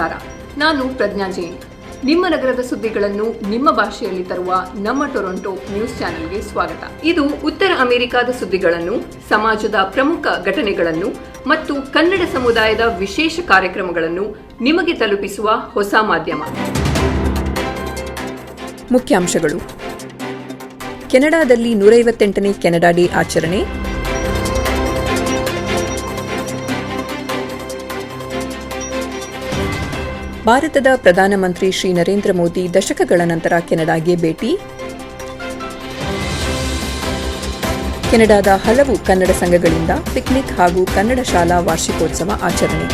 ನಮಸ್ಕಾರ. ನಾನು ಪ್ರಜ್ಞಾ ಜೈನ್. ನಿಮ್ಮ ನಗರದ ಸುದ್ದಿಗಳನ್ನು ನಿಮ್ಮ ಭಾಷೆಯಲ್ಲಿ ತರುವ ನಮ್ಮ ಟೊರೊಂಟೊ ನ್ಯೂಸ್ ಚಾನೆಲ್ಗೆ ಸ್ವಾಗತ. ಇದು ಉತ್ತರ ಅಮೆರಿಕಾದ ಸುದ್ದಿಗಳನ್ನು, ಸಮಾಜದ ಪ್ರಮುಖ ಘಟನೆಗಳನ್ನು ಮತ್ತು ಕನ್ನಡ ಸಮುದಾಯದ ವಿಶೇಷ ಕಾರ್ಯಕ್ರಮಗಳನ್ನು ನಿಮಗೆ ತಲುಪಿಸುವ ಹೊಸ ಮಾಧ್ಯಮ. ಮುಖ್ಯಾಂಶಗಳು. ಕೆನಡಾದಲ್ಲಿ ನೂರೈವತ್ತೆಂಟನೇ ಕೆನಡಾ ಡೇ ಆಚರಣೆ. ಭಾರತದ ಪ್ರಧಾನಮಂತ್ರಿ ಶ್ರೀ ನರೇಂದ್ರ ಮೋದಿ ದಶಕಗಳ ನಂತರ ಕೆನಡಾಗೆ ಭೇಟಿ. ಕೆನಡಾದ ಹಲವು ಕನ್ನಡ ಸಂಘಗಳಿಂದ ಪಿಕ್ನಿಕ್ ಹಾಗೂ ಕನ್ನಡ ಶಾಲಾ ವಾರ್ಷಿಕೋತ್ಸವ ಆಚರಣೆ.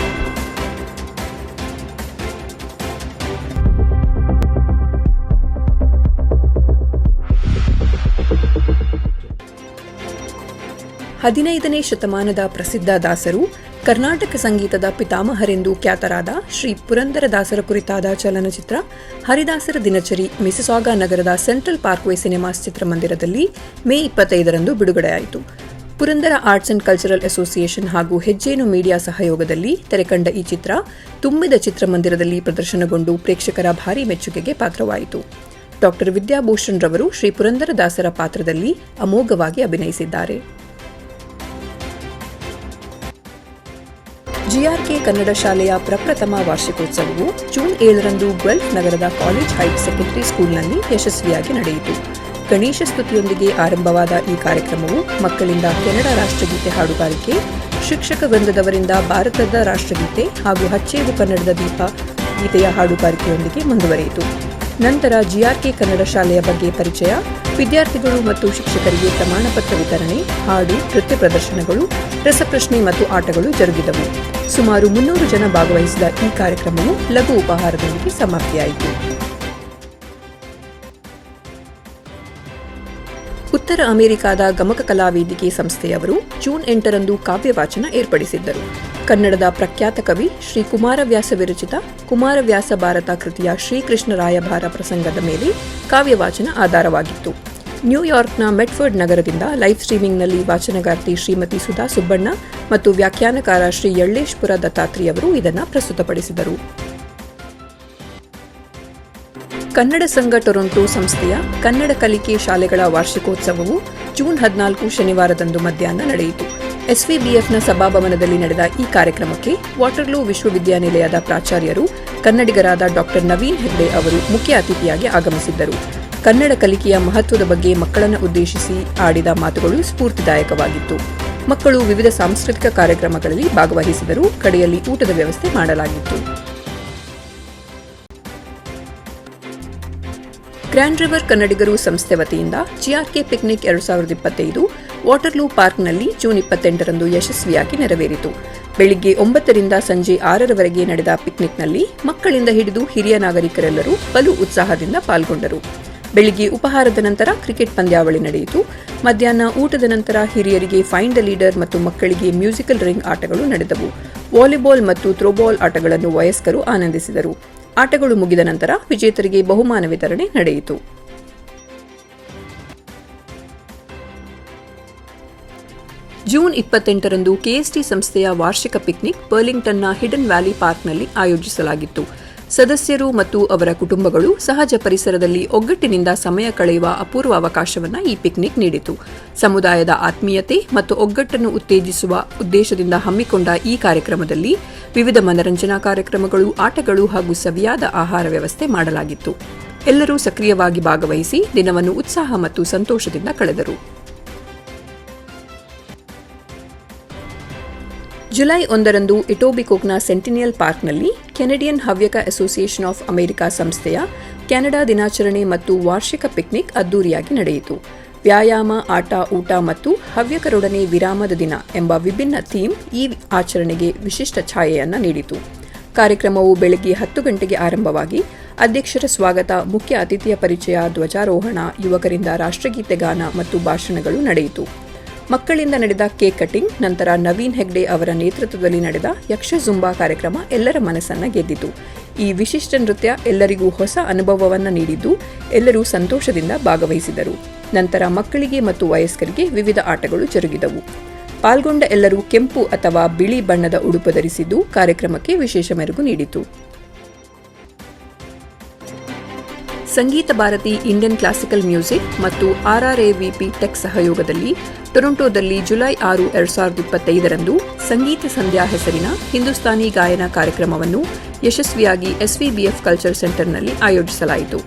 ಹದಿನೈದನೇ ಶತಮಾನದ ಪ್ರಸಿದ್ಧ ದಾಸರು ಕರ್ನಾಟಕ ಸಂಗೀತದ ಪಿತಾಮಹರೆಂದು ಖ್ಯಾತರಾದ ಶ್ರೀ ಪುರಂದರದಾಸರ ಕುರಿತಾದ ಚಲನಚಿತ್ರ ಹರಿದಾಸರ ದಿನಚರಿ ಮಿಸಿಸಾಗ ನಗರದ ಸೆಂಟ್ರಲ್ ಪಾರ್ಕ್ವೇ ಸಿನಿಮಾಸ್ ಚಿತ್ರಮಂದಿರದಲ್ಲಿ ಮೇ ಇಪ್ಪತ್ತೈದರಂದು ಬಿಡುಗಡೆಯಾಯಿತು. Purandara arts and cultural association ಹಾಗೂ ಹೆಜ್ಜೇನು ಮೀಡಿಯಾ ಸಹಯೋಗದಲ್ಲಿ ತೆರೆಕಂಡ ಈ ಚಿತ್ರ ತುಂಬಿದ ಚಿತ್ರಮಂದಿರದಲ್ಲಿ ಪ್ರದರ್ಶನಗೊಂಡು ಪ್ರೇಕ್ಷಕರ ಭಾರೀ ಮೆಚ್ಚುಗೆಗೆ ಪಾತ್ರವಾಯಿತು. ಡಾಕ್ಟರ್ ವಿದ್ಯಾಭೂಷಣ್ ರವರು ಶ್ರೀ ಪುರಂದರದಾಸರ ಪಾತ್ರದಲ್ಲಿ ಅಮೋಘವಾಗಿ ಅಭಿನಯಿಸಿದ್ದಾರೆ. ಜಿಆರ್ಕೆ ಕನ್ನಡ ಶಾಲೆಯ ಪ್ರಪ್ರಥಮ ವಾರ್ಷಿಕೋತ್ಸವವು ಜೂನ್ ಏಳರಂದು ಗ್ವೆಲ್ಫ್ ನಗರದ ಕಾಲೇಜ್ ಹೈಟ್ ಸೆಕೆಂಡರಿ ಸ್ಕೂಲ್ನಲ್ಲಿ ಯಶಸ್ವಿಯಾಗಿ ನಡೆಯಿತು. ಗಣೇಶ ಸ್ತುತಿಯೊಂದಿಗೆ ಆರಂಭವಾದ ಈ ಕಾರ್ಯಕ್ರಮವು ಮಕ್ಕಳಿಂದ ಕೆನಡಾ ರಾಷ್ಟ್ರಗೀತೆ ಹಾಡುಗಾರಿಕೆ, ಶಿಕ್ಷಕ ವೃಂದದವರಿಂದ ಭಾರತದ ರಾಷ್ಟ್ರಗೀತೆ ಹಾಗೂ ಹಚ್ಚೇವು ಕನ್ನಡದ ದೀಪ ಗೀತೆಯ ಹಾಡುಗಾರಿಕೆಯೊಂದಿಗೆ ಮುಂದುವರಿಯಿತು. ನಂತರ ಜಿಆರ್ಕೆ ಕನ್ನಡ ಶಾಲೆಯ ಬಗ್ಗೆ ಪರಿಚಯ ವಿದ್ಯಾರ್ಥಿಗಳು ಮತ್ತು ಶಿಕ್ಷಕರಿಗೆ ಪ್ರಮಾಣಪತ್ರ ವಿತರಣೆ, ಹಾಡು, ನೃತ್ಯ ಪ್ರದರ್ಶನಗಳು, ರಸಪ್ರಶ್ನೆ ಮತ್ತು ಆಟಗಳು ಜರುಗಿದವು. ಸುಮಾರು ಮುನ್ನೂರು ಜನ ಭಾಗವಹಿಸಿದ ಈ ಕಾರ್ಯಕ್ರಮವು ಲಘು ಉಪಹಾರದೊಂದಿಗೆ ಸಮಾಪ್ತಿಯಾಯಿತು. ಉತ್ತರ ಅಮೆರಿಕಾದ ಗಮಕ ಕಲಾವೇದಿಕೆ ಸಂಸ್ಥೆಯವರು ಜೂನ್ ಎಂಟರಂದು ಕಾವ್ಯವಾಚನ ಏರ್ಪಡಿಸಿದ್ದರು. ಕನ್ನಡದ ಪ್ರಖ್ಯಾತ ಕವಿ ಶ್ರೀ ಕುಮಾರವ್ಯಾಸ ವಿರಚಿತ ಕುಮಾರವ್ಯಾಸ ಭಾರತ ಕೃತಿಯ ಶ್ರೀಕೃಷ್ಣರಾಯಭಾರ ಪ್ರಸಂಗದ ಮೇಲೆ ಕಾವ್ಯವಾಚನ ಆಧಾರವಾಗಿತ್ತು. ನ್ಯೂಯಾರ್ಕ್ನ ಮೆಟ್ಫರ್ಡ್ ನಗರದಿಂದ ಲೈವ್ ಸ್ಟ್ರೀಮಿಂಗ್ನಲ್ಲಿ ವಾಚನಗಾರ್ತಿ ಶ್ರೀಮತಿ ಸುಧಾ ಸುಬ್ಬಣ್ಣ ಮತ್ತು ವ್ಯಾಖ್ಯಾನಕಾರ ಶ್ರೀ ಯಳ್ಳೇಶ್ಪುರ ದತ್ತಾತ್ರಿಯವರು ಇದನ್ನು ಪ್ರಸ್ತುತಪಡಿಸಿದರು. ಕನ್ನಡ ಸಂಘ ಟೊರೊಂಟೊ ಸಂಸ್ಥೆಯ ಕನ್ನಡ ಕಲಿಕೆ ಶಾಲೆಗಳ ವಾರ್ಷಿಕೋತ್ಸವವು ಜೂನ್ ಹದಿನಾಲ್ಕು ಶನಿವಾರದಂದು ಮಧ್ಯಾಹ್ನ ನಡೆಯಿತು. ಎಸ್ವಿಬಿಎಫ್ನ ಸಭಾಭವನದಲ್ಲಿ ನಡೆದ ಈ ಕಾರ್ಯಕ್ರಮಕ್ಕೆ ವಾಟರ್ಲೂ ವಿಶ್ವವಿದ್ಯಾನಿಲಯದ ಪ್ರಾಚಾರ್ಯರು, ಕನ್ನಡಿಗರಾದ ಡಾಕ್ಟರ್ ನವೀನ್ ಹೆಗ್ಡೆ ಅವರು ಮುಖ್ಯ ಅತಿಥಿಯಾಗಿ ಆಗಮಿಸಿದ್ದರು. ಕನ್ನಡ ಕಲಿಕೆಯ ಮಹತ್ವದ ಬಗ್ಗೆ ಮಕ್ಕಳನ್ನು ಉದ್ದೇಶಿಸಿ ಆಡಿದ ಮಾತುಗಳು ಸ್ಫೂರ್ತಿದಾಯಕವಾಗಿತ್ತು. ಮಕ್ಕಳು ವಿವಿಧ ಸಾಂಸ್ಕೃತಿಕ ಕಾರ್ಯಕ್ರಮಗಳಲ್ಲಿ ಭಾಗವಹಿಸಿದರು ಕಡೆಯಲ್ಲಿ ಊಟದ ವ್ಯವಸ್ಥೆ ಮಾಡಲಾಗಿತ್ತು. ಗ್ರ್ಯಾಂಡ್ ರಿವರ್ ಕನ್ನಡಿಗರು ಸಂಸ್ಥೆ ವತಿಯಿಂದ ಜಿಆರ್ಕೆ ಪಿಕ್ನಿಕ್ ಎರಡು ಸಾವಿರದ ಇಪ್ಪತ್ತೈದು ವಾಟರ್ಲೂ ಪಾರ್ಕ್ನಲ್ಲಿ ಜೂನ್ ಇಪ್ಪತ್ತೆಂಟರಂದು ಯಶಸ್ವಿಯಾಗಿ ನೆರವೇರಿತು. ಬೆಳಿಗ್ಗೆ ಒಂಬತ್ತರಿಂದ ಸಂಜೆ ಆರರವರೆಗೆ ನಡೆದ ಪಿಕ್ನಿಕ್ನಲ್ಲಿ ಮಕ್ಕಳಿಂದ ಹಿಡಿದು ಹಿರಿಯ ನಾಗರಿಕರೆಲ್ಲರೂ ಬಲು ಉತ್ಸಾಹದಿಂದ ಪಾಲ್ಗೊಂಡರು. ಬೆಳಿಗ್ಗೆ ಉಪಹಾರದ ನಂತರ ಕ್ರಿಕೆಟ್ ಪಂದ್ಯಾವಳಿ ನಡೆಯಿತು. ಮಧ್ಯಾಹ್ನ ಊಟದ ನಂತರ ಹಿರಿಯರಿಗೆ ಫೈಂಡ್ ದ ಲೀಡರ್ ಮತ್ತು ಮಕ್ಕಳಿಗೆ ಮ್ಯೂಸಿಕಲ್ ರಿಂಗ್ ಆಟಗಳು ನಡೆದವು. ವಾಲಿಬಾಲ್ ಮತ್ತು ಥ್ರೋಬಾಲ್ ಆಟಗಳನ್ನು ವಯಸ್ಕರು ಆನಂದಿಸಿದರು. ಆಟಗಳು ಮುಗಿದ ನಂತರ ವಿಜೇತರಿಗೆ ಬಹುಮಾನ ವಿತರಣೆ ನಡೆಯಿತು. ಜೂನ್ ಇಪ್ಪತ್ತೆಂಟರಂದು ಕೆಎಸ್ಟಿ ಸಂಸ್ಥೆಯ ವಾರ್ಷಿಕ ಪಿಕ್ನಿಕ್ ಬರ್ಲಿಂಗ್ಟನ್ನ ಹಿಡನ್ ವ್ಯಾಲಿ ಪಾರ್ಕ್ನಲ್ಲಿ ಆಯೋಜಿಸಲಾಗಿತ್ತು. ಸದಸ್ಯರು ಮತ್ತು ಅವರ ಕುಟುಂಬಗಳು ಸಹಜ ಪರಿಸರದಲ್ಲಿ ಒಗ್ಗಟ್ಟಿನಿಂದ ಸಮಯ ಕಳೆಯುವ ಅಪೂರ್ವ ಅವಕಾಶವನ್ನು ಈ ಪಿಕ್ನಿಕ್ ನೀಡಿತು. ಸಮುದಾಯದ ಆತ್ಮೀಯತೆ ಮತ್ತು ಒಗ್ಗಟ್ಟನ್ನು ಉತ್ತೇಜಿಸುವ ಉದ್ದೇಶದಿಂದ ಹಮ್ಮಿಕೊಂಡ ಈ ಕಾರ್ಯಕ್ರಮದಲ್ಲಿ ವಿವಿಧ ಮನರಂಜನಾ ಕಾರ್ಯಕ್ರಮಗಳು, ಆಟಗಳು ಹಾಗೂ ಸವಿಯಾದ ಆಹಾರ ವ್ಯವಸ್ಥೆ ಮಾಡಲಾಗಿತ್ತು. ಎಲ್ಲರೂ ಸಕ್ರಿಯವಾಗಿ ಭಾಗವಹಿಸಿ ದಿನವನ್ನು ಉತ್ಸಾಹ ಮತ್ತು ಸಂತೋಷದಿಂದ ಕಳೆದರು. ಜುಲೈ ಒಂದರಂದು ಇಟೋಬಿಕೋಕ್ನ ಸೆಂಟಿನಿಯಲ್ ಪಾರ್ಕ್ನಲ್ಲಿ Canadian Havyaka association of America ಸಂಸ್ಥೆಯ ಕೆನಡಾ ದಿನಾಚರಣೆ ಮತ್ತು ವಾರ್ಷಿಕ ಪಿಕ್ನಿಕ್ ಅದ್ದೂರಿಯಾಗಿ ನಡೆಯಿತು. ವ್ಯಾಯಾಮ, ಆಟ, ಊಟ ಮತ್ತು ಹವ್ಯಕರೊಡನೆ ವಿರಾಮದ ದಿನ ಎಂಬ ವಿಭಿನ್ನ ಥೀಮ್ ಈ ಆಚರಣೆಗೆ ವಿಶಿಷ್ಟ ಛಾಯೆಯನ್ನು ನೀಡಿತು. ಕಾರ್ಯಕ್ರಮವು ಬೆಳಗ್ಗೆ ಹತ್ತು ಗಂಟೆಗೆ ಆರಂಭವಾಗಿ ಅಧ್ಯಕ್ಷರ ಸ್ವಾಗತ, ಮುಖ್ಯ ಅತಿಥಿಯ ಪರಿಚಯ, ಧ್ವಜಾರೋಹಣ, ಯುವಕರಿಂದ ರಾಷ್ಟ್ರಗೀತೆ ಗಾನ ಮತ್ತು ಭಾಷಣಗಳು ನಡೆಯಿತು. ಮಕ್ಕಳಿಂದ ನಡೆದ ಕೇಕ್ ಕಟಿಂಗ್, ನಂತರ ನವೀನ್ ಹೆಗ್ಡೆ ಅವರ ನೇತೃತ್ವದಲ್ಲಿ ನಡೆದ ಯಕ್ಷ ಜುಂಬಾ ಕಾರ್ಯಕ್ರಮ ಎಲ್ಲರ ಮನಸ್ಸನ್ನ ಗೆದ್ದಿತು. ಈ ವಿಶಿಷ್ಟ ನೃತ್ಯ ಎಲ್ಲರಿಗೂ ಹೊಸ ಅನುಭವವನ್ನು ನೀಡಿದ್ದು ಎಲ್ಲರೂ ಸಂತೋಷದಿಂದ ಭಾಗವಹಿಸಿದರು. ನಂತರ ಮಕ್ಕಳಿಗೆ ಮತ್ತು ವಯಸ್ಕರಿಗೆ ವಿವಿಧ ಆಟಗಳು ಜರುಗಿದವು. ಪಾಲ್ಗೊಂಡ ಎಲ್ಲರೂ ಕೆಂಪು ಅಥವಾ ಬಿಳಿ ಬಣ್ಣದ ಉಡುಪು ಧರಿಸಿದ್ದು ಕಾರ್ಯಕ್ರಮಕ್ಕೆ ವಿಶೇಷ ಮೆರುಗು ನೀಡಿತು. Sangeetha Bharati, Indian classical music ಮತ್ತು ಆರ್ಆರ್ಎವಿಪಿ ಟೆಕ್ ಸಹಯೋಗದಲ್ಲಿ ಟೊರೊಂಟೊದಲ್ಲಿ ಜುಲೈ ಆರು, ಎರಡ್ ಸಾವಿರದ ಇಪ್ಪತ್ತೈದರಂದು ಸಂಗೀತ ಸಂಧ್ಯಾ ಹೆಸರಿನ ಹಿಂದೂಸ್ತಾನಿ ಗಾಯನ ಕಾರ್ಯಕ್ರಮವನ್ನು ಯಶಸ್ವಿಯಾಗಿ ಎಸ್ವಿಬಿಎಫ್ ಕಲ್ಚರ್ ಸೆಂಟರ್ನಲ್ಲಿ ಆಯೋಜಿಸಲಾಯಿತು.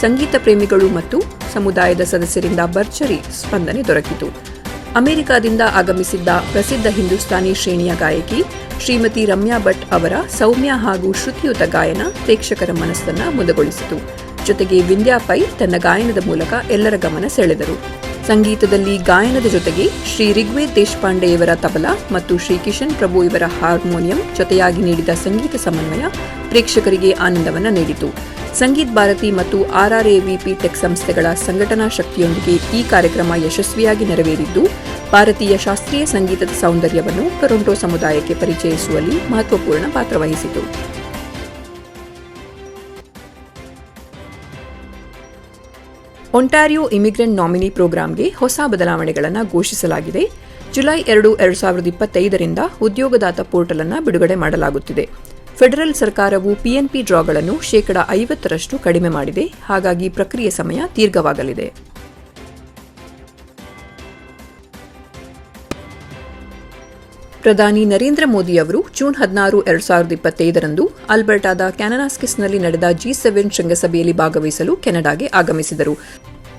ಸಂಗೀತ ಪ್ರೇಮಿಗಳು ಮತ್ತು ಸಮುದಾಯದ ಸದಸ್ಯರಿಂದ ಭರ್ಜರಿ ಸ್ಪಂದನೆ ದೊರಕಿತು. ಅಮೆರಿಕಾದಿಂದ ಆಗಮಿಸಿದ್ದ ಪ್ರಸಿದ್ಧ ಹಿಂದೂಸ್ತಾನಿ ಶ್ರೇಣಿಯ ಗಾಯಕಿ ಶ್ರೀಮತಿ ರಮ್ಯಾ ಭಟ್ ಅವರ ಸೌಮ್ಯ ಹಾಗೂ ಶ್ರುತಿಯುತ ಗಾಯನ ಪ್ರೇಕ್ಷಕರ ಮನಸ್ಸನ್ನು ಮುದಗೊಳಿಸಿತು. ಜೊತೆಗೆ ವಿಂದ್ಯಾ ಪೈ ತನ್ನ ಗಾಯನದ ಮೂಲಕ ಎಲ್ಲರ ಗಮನ ಸೆಳೆದರು. ಸಂಗೀತದಲ್ಲಿ ಗಾಯನದ ಜೊತೆಗೆ ಶ್ರೀ ರಿಗ್ವೇದ್ ದೇಶಪಾಂಡೆಯವರ ತಬಲಾ ಮತ್ತು ಶ್ರೀ ಕಿಶನ್ ಪ್ರಭು ಇವರ ಹಾರ್ಮೋನಿಯಂ ಜೊತೆಯಾಗಿ ನೀಡಿದ ಸಂಗೀತ ಸಮನ್ವಯ ಪ್ರೇಕ್ಷಕರಿಗೆ ಆನಂದವನ್ನು ನೀಡಿತು. ಸಂಗೀತ್ ಭಾರತಿ ಮತ್ತು ಆರ್ಆರ್ಎವಿಪಿ ಟೆಕ್ ಸಂಸ್ಥೆಗಳ ಸಂಘಟನಾ ಶಕ್ತಿಯೊಂದಿಗೆ ಈ ಕಾರ್ಯಕ್ರಮ ಯಶಸ್ವಿಯಾಗಿ ನೆರವೇರಿದ್ದು, ಭಾರತೀಯ ಶಾಸ್ತ್ರೀಯ ಸಂಗೀತದ ಸೌಂದರ್ಯವನ್ನು ಟೊರೊಂಟೊ ಸಮುದಾಯಕ್ಕೆ ಪರಿಚಯಿಸುವಲ್ಲಿ ಮಹತ್ವಪೂರ್ಣ ಪಾತ್ರ ವಹಿಸಿತು. ಒಂಟಾರಿಯೋ ಇಮಿಗ್ರೆಂಟ್ ನಾಮಿನಿ ಪ್ರೋಗ್ರಾಂಗೆ ಹೊಸ ಬದಲಾವಣೆಗಳನ್ನು ಘೋಷಿಸಲಾಗಿದೆ. ಜುಲೈ ಎರಡು ಎರಡು ಸಾವಿರದ ಇಪ್ಪತ್ತೈದರಿಂದ ಉದ್ಯೋಗದಾತ ಪೋರ್ಟಲ್ ಅನ್ನು ಬಿಡುಗಡೆ ಮಾಡಲಾಗುತ್ತಿದೆ. ಫೆಡರಲ್ ಸರ್ಕಾರವು ಪಿಎನ್ಪಿ ಡ್ರಾಗಳನ್ನು ಶೇಕಡ ಐವತ್ತರಷ್ಟು ಕಡಿಮೆ ಮಾಡಿದೆ. ಹಾಗಾಗಿ ಪ್ರಕ್ರಿಯೆ ಸಮಯ ದೀರ್ಘವಾಗಲಿದೆ. ಪ್ರಧಾನಿ ನರೇಂದ್ರ ಮೋದಿ ಅವರು ಜೂನ್ ಹದಿನಾರು, ಎರಡ್ ಸಾವಿರದ ಇಪ್ಪತ್ತೈದರಂದು ಅಲ್ಬರ್ಟಾದ ಕ್ಯಾನನಾಸ್ಕಿಸ್ನಲ್ಲಿ ನಡೆದ ಜಿ ಸೆವೆನ್ ಶೃಂಗಸಭೆಯಲ್ಲಿ ಭಾಗವಹಿಸಲು ಕೆನಡಾಗೆ ಆಗಮಿಸಿದರು.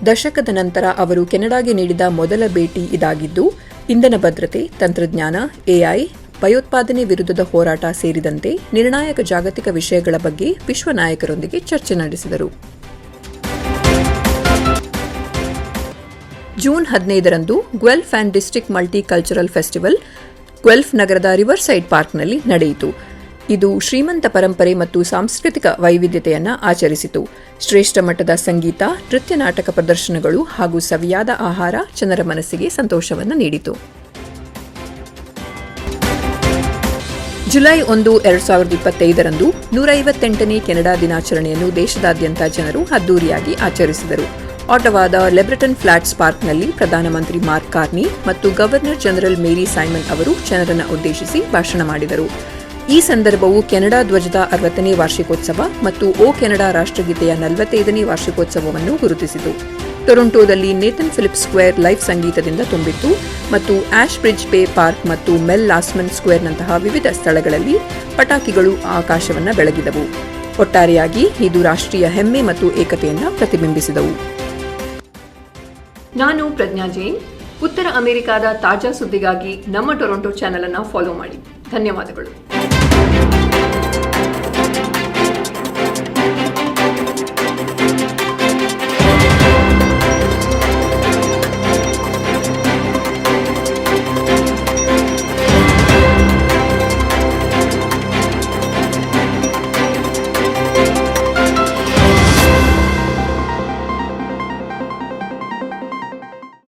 ದಶಕದ ನಂತರ ಅವರು ಕೆನಡಾಗೆ ನೀಡಿದ ಮೊದಲ ಭೇಟಿ ಇದಾಗಿದ್ದು, ಇಂಧನ ಭದ್ರತೆ, ತಂತ್ರಜ್ಞಾನ ಎಐ ಭಯೋತ್ಪಾದನೆ ವಿರುದ್ಧದ ಹೋರಾಟ ಸೇರಿದಂತೆ ನಿರ್ಣಾಯಕ ಜಾಗತಿಕ ವಿಷಯಗಳ ಬಗ್ಗೆ ವಿಶ್ವ ನಾಯಕರೊಂದಿಗೆ ಚರ್ಚೆ ನಡೆಸಿದರು. ಜೂನ್ ಹದಿನೈದರಂದು Guelph and district multi cultural festival Guelph ನಗರದ ರಿವರ್ ಸೈಡ್ ಪಾರ್ಕ್ನಲ್ಲಿ ನಡೆಯಿತು. ಇದು ಶ್ರೀಮಂತ ಪರಂಪರೆ ಮತ್ತು ಸಾಂಸ್ಕೃತಿಕ ವೈವಿಧ್ಯತೆಯನ್ನು ಆಚರಿಸಿತು. ಶ್ರೇಷ್ಠ ಮಟ್ಟದ ಸಂಗೀತ, ನೃತ್ಯ ನಾಟಕ ಪ್ರದರ್ಶನಗಳು ಹಾಗೂ ಸವಿಯಾದ ಆಹಾರ ಜನರ ಮನಸ್ಸಿಗೆ ಸಂತೋಷವನ್ನು ನೀಡಿತು. ಜುಲೈ ಒಂದು, ಎರಡು ಸಾವಿರದ ಇಪ್ಪತ್ತೈದರಂದು ನೂರೈವತ್ತೆಂಟನೇ ಕೆನಡಾ ದಿನಾಚರಣೆಯನ್ನು ದೇಶದಾದ್ಯಂತ ಜನರು ಅದ್ದೂರಿಯಾಗಿ ಆಚರಿಸಿದರು. ಆಟವಾದ ಲೆಬ್ರಟನ್ ಫ್ಲಾಟ್ಸ್ ಪಾರ್ಕ್ನಲ್ಲಿ ಪ್ರಧಾನಮಂತ್ರಿ ಮಾರ್ಕ್ ಕಾರ್ನಿ ಮತ್ತು ಗವರ್ನರ್ ಜನರಲ್ ಮೇರಿ ಸೈಮನ್ ಅವರು ಜನರನ್ನು ಉದ್ದೇಶಿಸಿ ಭಾಷಣ ಮಾಡಿದರು. ಈ ಸಂದರ್ಭವು ಕೆನಡಾ ಧ್ವಜದ ಅರವತ್ತನೇ ವಾರ್ಷಿಕೋತ್ಸವ ಮತ್ತು ಓ ಕೆನಡಾ ರಾಷ್ಟ್ರಗೀತೆಯ ನಲವತ್ತೈದನೇ ವಾರ್ಷಿಕೋತ್ಸವವನ್ನು ಗುರುತಿಸಿತು. ಟೊರೊಂಟೊದಲ್ಲಿ ನೇತನ್ ಫಿಲಿಪ್ ಸ್ಕ್ವೇರ್ ಲೈವ್ ಸಂಗೀತದಿಂದ ತುಂಬಿತ್ತು ಮತ್ತು ಆಶ್ ಬ್ರಿಡ್ಜ್ ಪೇ ಪಾರ್ಕ್ ಮತ್ತು ಮೆಲ್ ಲಾಸ್ಮನ್ ಸ್ಕ್ವೇರ್ನಂತಹ ವಿವಿಧ ಸ್ಥಳಗಳಲ್ಲಿ ಪಟಾಕಿಗಳು ಆಕಾಶವನ್ನು ಬೆಳಗಿದವು. ಒಟ್ಟಾರೆಯಾಗಿ ಇದು ರಾಷ್ಟ್ರೀಯ ಹೆಮ್ಮೆ ಮತ್ತು ಏಕತೆಯನ್ನು ಪ್ರತಿಬಿಂಬಿಸಿದವು. ನಾನು ಪ್ರಜ್ಞಾ ಜೈನ್. ಉತ್ತರ ಅಮೆರಿಕಾದ ತಾಜಾ ಸುದ್ದಿಗಾಗಿ ನಮ್ಮ ಟೊರೊಂಟೊ ಚಾನೆಲ್ ಅನ್ನು ಫಾಲೋ ಮಾಡಿ. ಧನ್ಯವಾದಗಳು.